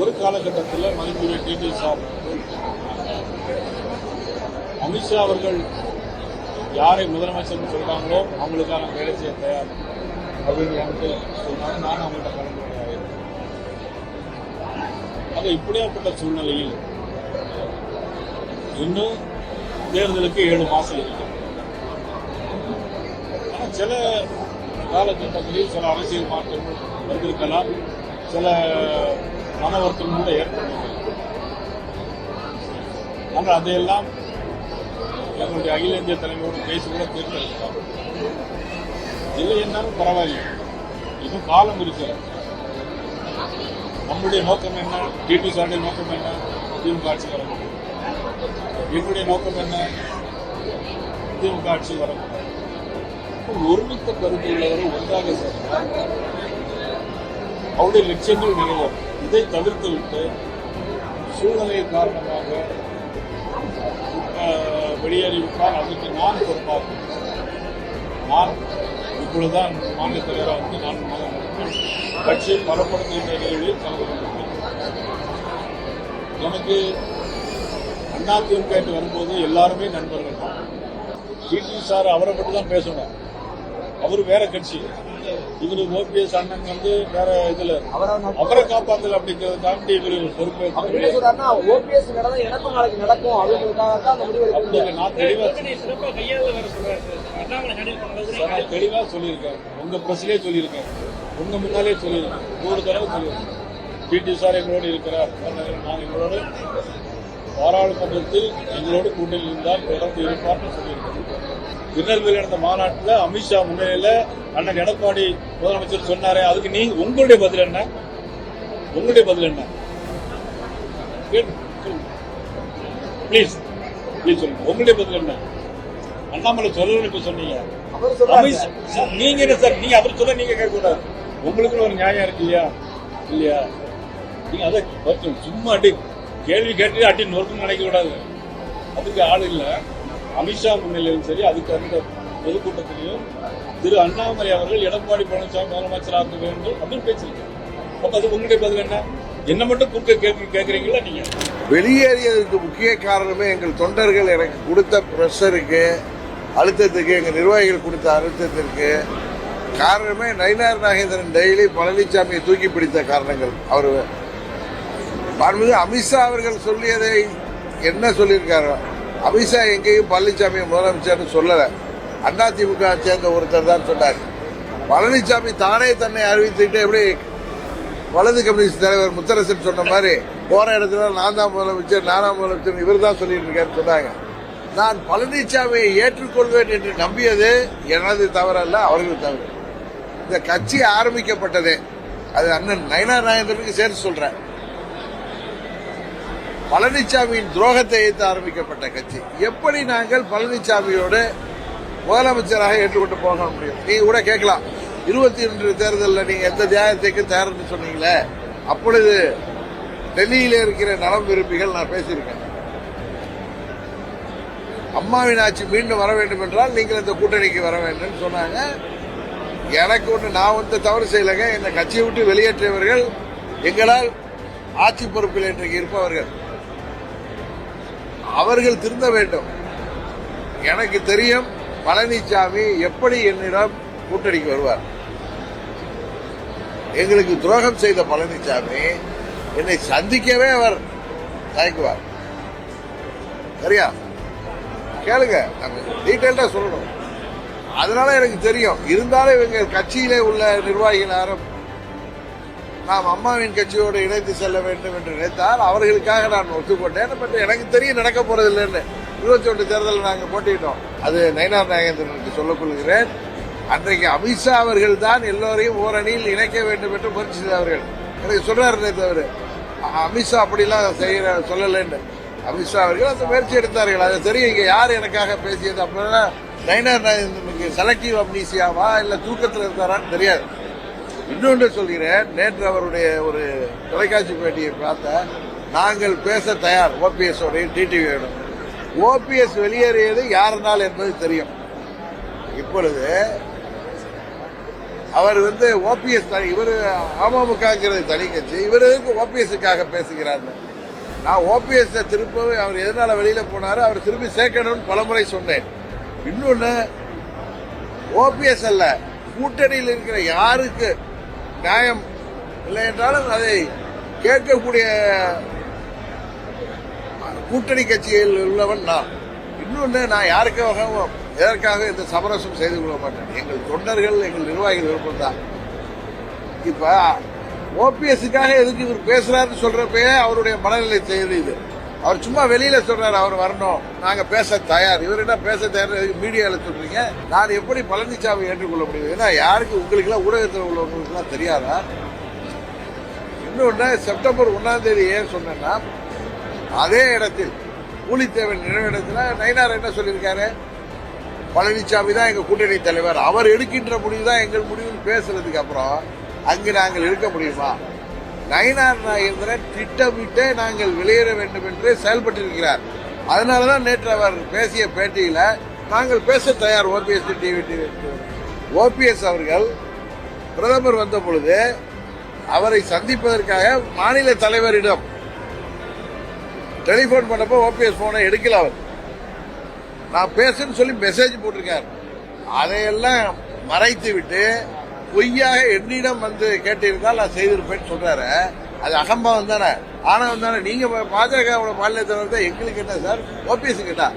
ஒரு காலகட்டத்தில் மதிப்புரிய டிடி சாப் அமித்ஷா அவர்கள் யாரை முதலமைச்சர் சொல்றாங்களோ அவங்களுக்காக வேலை செய்ய தயார் அப்படின்னு என்கிட்ட சொன்னாங்க. நான் அவங்கள்ட்ட கலந்து அது ஆக இப்படியாப்பட்ட சூழ்நிலையில் இன்னும் தேர்தலுக்கு ஏழு மாசம் இருக்கு. ஆனால் சில காலகட்டங்களில் சில அரசியல் மாற்றங்கள் வந்திருக்கலாம். சில மனவர்த்தம் கூட ஏற்பட்டிருக்கலாம் ஆனால் அதையெல்லாம் எங்களுடைய அகில இந்திய தலைமையோடு பேசி கூட தேர்ந்தெடுக்கலாம் இல்லை என்றாலும் பரவாயில்லை இன்னும் காலம் இருக்கு நம்முடைய நோக்கம் என்ன டிடி சாருடைய நோக்கம் என்ன திமுக ஆட்சி வரணும் எங்களுடைய நோக்கம் என்ன திமுக ஆட்சி வரணும் ஒருமித்த கருத்து உள்ளவரை ஒன்றாக சேர்ந்தால் அவருடைய லட்சியங்கள் நிறைவேறும் இதை தவிர்த்துவிட்டு சூழ்நிலை காரணமாக வெளியேறிவிட்டால் அதுக்கு நான் பொறுப்பாகும். நான் இப்பொழுதுதான் மாநில தலைவராக வந்து நான் கட்சி கட்சியை பலப்படுத்துகின்ற நிலையில் கலந்து கொண்டிருக்கிறேன். எனக்கு அதிமுக என்று வரும்போது எல்லாருமே நண்பர்கள் தான். டிடி சார் அவரை மட்டும் தான் பேசணும். அவர் வேற கட்சி. இவரு ஓபிஎஸ் அண்ணன் வந்து வேற இதுல அவரை காப்பாத்தல அப்படிங்கறத தாண்டி இவரு. சொல்றாருன்னா ஓபிஎஸ் நடந்தா எனக்கும் நாளைக்கு நடக்கும் அப்படின்றதுக்காக தான் அந்த முடிவு அப்படி எடுக்கிறாங்க நான் தெளிவா நான் தெளிவா சொல்லியிருக்கேன். உங்க பிரஸ்லயே சொல்லியிருக்கேன். உங்க முன்னாலே சொல்லியிருக்கேன். ஒரு தடவை சொல்லியிருக்கேன். டிடி சார் எங்களோடு இருக்கிறார். நான் எங்களோடு பாராளுமன்றத்தில் எங்களோடு கூட்டணி இருந்தால் தொடர்ந்து இருப்பார்னு சொல்லியிருக்கேன். திருநெல்வேலி நடந்த மாநாட்டில் அமித்ஷா முன்னிலையில் அண்ணன் எடப்பாடி முதலமைச்சர் சொன்னாரே அதுக்கு நீ உங்களுடைய பதில் என்ன? உங்களுடைய பதில் என்ன? ப்ளீஸ் ப்ளீஸ் சொல்லுங்க. உங்களுடைய பதில் என்ன? அண்ணாமலை சொல்லணும்னு இப்ப சொன்னீங்க. நீங்க என்ன சார் நீங்க அவர் சொல்ல நீங்க கேட்க கூடாது உங்களுக்கு ஒரு நியாயம் இருக்கு இல்லையா? இல்லையா? நீங்க அதை சும்மா அடி கேள்வி கேட்டு அடி நொறுக்குன்னு நினைக்க கூடாது அதுக்கு ஆள் இல்ல. அமித்ஷா முன்னிலையிலும் சரி அதுக்கு அந்த பொதுக்கூட்டத்திலையும் திரு அண்ணாமலை அவர்கள் எடப்பாடி பழனிசாமி முதலமைச்சராக்க வேண்டும் அப்படின்னு பேசியிருக்காங்க அப்ப அது உங்களுடைய பதில் என்ன? என்ன மட்டும் குறுக்க கேட்க கேட்குறீங்களா நீங்க? வெளியேறியதற்கு முக்கிய காரணமே எங்கள் தொண்டர்கள் எனக்கு கொடுத்த ப்ரெஷருக்கு அழுத்தத்துக்கு எங்கள் நிர்வாகிகள் கொடுத்த அழுத்தத்திற்கு காரணமே நயினார் நாகேந்திரன் டெய்லி பழனிசாமியை தூக்கி பிடித்த காரணங்கள். அவர் மாண்புமிகு அமித்ஷா அவர்கள் சொல்லியதை என்ன சொல்லியிருக்காரோ அமித்ஷா எங்கேயும் பழனிசாமி முதலமைச்சர்னு சொல்லலை. அதிமுக சேர்ந்த ஒருத்தர் தான் சொன்னார். பழனிசாமி தானே தன்னை அறிவித்துக்கிட்டு எப்படி வலது கம்யூனிஸ்ட் தலைவர் முத்தரசன் சொன்ன மாதிரி போற இடத்துல நான் தான் முதலமைச்சர் நானா முதலமைச்சர் இவர் தான் சொல்லிட்டு இருக்காருன்னு சொன்னாங்க. நான் பழனிசாமியை ஏற்றுக்கொள்வேன் என்று நம்பியது எனது தவறல்ல அவர்கள் தவறு. இந்த கட்சி ஆரம்பிக்கப்பட்டதே. அது அண்ணன் நயனா நாயந்தருக்கு சேர்த்து சொல்றேன். பழனிசாமியின் துரோகத்தை எதிர்த்து ஆரம்பிக்கப்பட்ட கட்சி. எப்படி நாங்கள் பழனிசாமியோடு முதலமைச்சராக ஏற்றுக்கொண்டு போக முடியும்? நீங்க கூட கேட்கலாம். இருபத்தி ஒன்று தேர்தலில் நீங்க எந்த தியாகத்துக்கு தயார்னு சொன்னீங்களே அப்பொழுது டெல்லியில இருக்கிற நலம் விரும்பிகள் நான் பேசியிருக்கேன். அம்மாவின் ஆட்சி மீண்டும் வர வேண்டும் என்றால் நீங்கள் இந்த கூட்டணிக்கு வர வேண்டும் சொன்னாங்க. எனக்கு ஒன்று நான் வந்து தவறு செய்யலைங்க. என்னை கட்சியை விட்டு வெளியேற்றியவர்கள் எங்களால் ஆட்சி பொறுப்பில் இன்றைக்கு இருப்பவர்கள். அவர்கள் திருந்த வேண்டும். எனக்கு தெரியும் பழனிசாமி எப்படி என்னிடம் கூட்டணிக்கு வருவார். எங்களுக்கு துரோகம் செய்த பழனிசாமி என்னை சந்திக்கவே அவர் தயங்குவார். சரியா? கேளுங்க டீட்டெயில்டா சொல்லணும். அதனால எனக்கு தெரியும் இருந்தாலும் இவங்க கட்சியிலே உள்ள நிர்வாகிகள் யாரும் நாம் அம்மாவின் கட்சியோடு இணைத்து செல்ல வேண்டும் என்று நினைத்தால் அவர்களுக்காக நான் ஒத்துக்கொண்டேன். பட் எனக்கு தெரியும் நடக்க போறதில்லைன்னு. இருபத்தி ஒன்று தேர்தலில் நாங்கள் போட்டிட்டோம். அது நயினார் நாகேந்திரனுக்கு சொல்லிக் கொள்கிறேன் அன்றைக்கு அமித்ஷா அவர்கள் தான் எல்லோரையும் ஓரணியில் இணைக்க வேண்டும் என்று முயற்சி செய்தவர்கள். எனக்கு சொல்றாரு தவிர அமித்ஷா அப்படிலாம் செய்கிற சொல்லலைன்னு. அமித்ஷா அவர்கள் அந்த முயற்சி எடுத்தார்கள். அது தெரியும் இங்கே யார் எனக்காக பேசியது அப்படின்னா நயினார் நாகேந்திரனுக்கு செலக்டிவ் அம்னீசியாவா இல்லை தூக்கத்தில் இருந்தாரான்னு தெரியாது. இன்னொன்று சொல்கிறேன் நேற்று அவருடைய ஒரு தொலைக்காட்சி பேட்டியை பார்த்த நாங்கள் பேச தயார் ஓபிஎஸ் உடைய டிடிவியோட ஓபிஎஸ் வெளியேறியது யாருனால் என்பது தெரியும். இப்பொழுது அவர் வந்து ஓபிஎஸ் இவர் அமமுகங்கிறது தனி கட்சி இவர் எதுக்கு ஓபிஎஸ்க்காக பேசுகிறார் நான் ஓபிஎஸ் திருப்பவே அவர் எதனால வெளியில போனாரு அவர் திரும்பி சேர்க்கணும்னு பலமுறை சொன்னேன். இன்னொன்னு ஓபிஎஸ் அல்ல கூட்டணியில் இருக்கிற யாருக்கு நியாயம் இல்லை என்றாலும் அதை கேட்கக்கூடிய கூட்டணி கட்சியில் உள்ளவன் நான். இன்னொன்று நான் யாருக்காகவும் எதற்காக இந்த சமரசம் செய்து கொள்ள மாட்டேன்? எங்கள் தொண்டர்கள் எங்கள் நிர்வாகிகள் விருப்பம் தான் இப்ப ஓபிஎஸ்க்காக எதுக்கு இவர் பேசுறாருன்னு சொல்றப்பயே அவருடைய மனநிலை செய்து இது அவர் சும்மா வெளியில சொல்றாரு அவர் வரணும். நாங்க பேச தயார். இவர் என்ன பேச தயார் மீடியால சொல்றீங்க? நான் எப்படி பழனிசாமி ஏற்றுக்கொள்ள முடியும்? ஏன்னா யாருக்கு உங்களுக்கு எல்லாம் ஊடகத்தில் உள்ளவங்களுக்கு எல்லாம் தெரியாதா? இன்னொன்று செப்டம்பர் ஒன்னாம் தேதி ஏன் சொன்னேன்னா அதே இடத்தில் கூலித்தேவன் நினைவிடத்தில் நயினார் என்ன சொல்லியிருக்காரு? பழனிசாமி தான் எங்கள் கூட்டணி தலைவர். அவர் எடுக்கின்ற முடிவு தான் எங்கள் முடிவுன்னு பேசுறதுக்கு அப்புறம் அங்கு நாங்கள் இருக்க முடியுமா? நயினார் நாகேந்திரன் திட்டமிட்டே நாங்கள் வெளியேற வேண்டும் என்று செயல்பட்டிருக்கிறார். அதனால தான் நேற்று அவர் பேசிய பேட்டியில் நாங்கள் பேச தயார் ஓபிஎஸ் டிவி ஓபிஎஸ் அவர்கள் பிரதமர் வந்த பொழுது அவரை சந்திப்பதற்காக மாநில தலைவரிடம் டெலிபோன் பண்ணப்போ ஓபிஎஸ் போனை எடுக்கல அவர். நான் பேசுன்னு சொல்லி மெசேஜ் போட்டிருக்கார். அதையெல்லாம் மறைத்து விட்டு பொய்யாக என்னிடம் வந்து கேட்டிருந்தால் நான் செய்திருப்பேன்னு சொல்றாரு. அது அகம்பவம் தானே. ஆனவம் தானே. நீங்க பாஜகவோட மாநில தலைவர் தான் எங்களுக்கு என்ன சார்? ஓபிஎஸ் கேட்டா.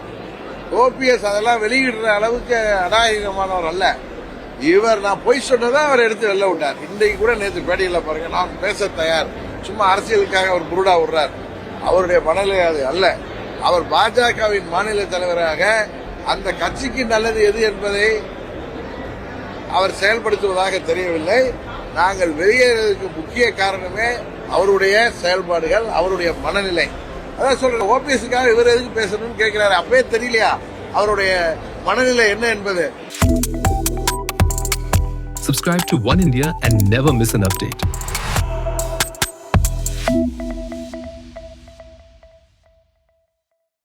ஓபிஎஸ் அதெல்லாம் வெளியிடுற அளவுக்கு அநாயகமானவர் அல்ல. இவர் நான் பொய் சொன்னதான் அவர் எடுத்து வெளில விட்டார். இன்றைக்கு கூட நேற்று பேட்டியில் பாருங்க நான் பேச தயார். சும்மா அரசியலுக்காக அவர் புருடா விடுறார். அவருடைய மனநிலை அது அல்ல. அவர் பாஜகவின் மாநில தலைவராக அந்த கட்சிக்கு நல்லது எது என்பதை அவர் செயல்படுத்துவதாக தெரியவில்லை. நாங்கள் வெளியேறதுக்கு முக்கிய காரணமே அவருடைய செயல்பாடுகள் அவருடைய மனநிலை. அதான் சொல்றேன் ஓபிஎஸ்க்காக இவர் எதுக்கு பேசணும்னு கேட்கிறாரு அப்பவே தெரியலையா? அவருடைய மனநிலை என்ன என்பது? Subscribe to One India and never miss an update.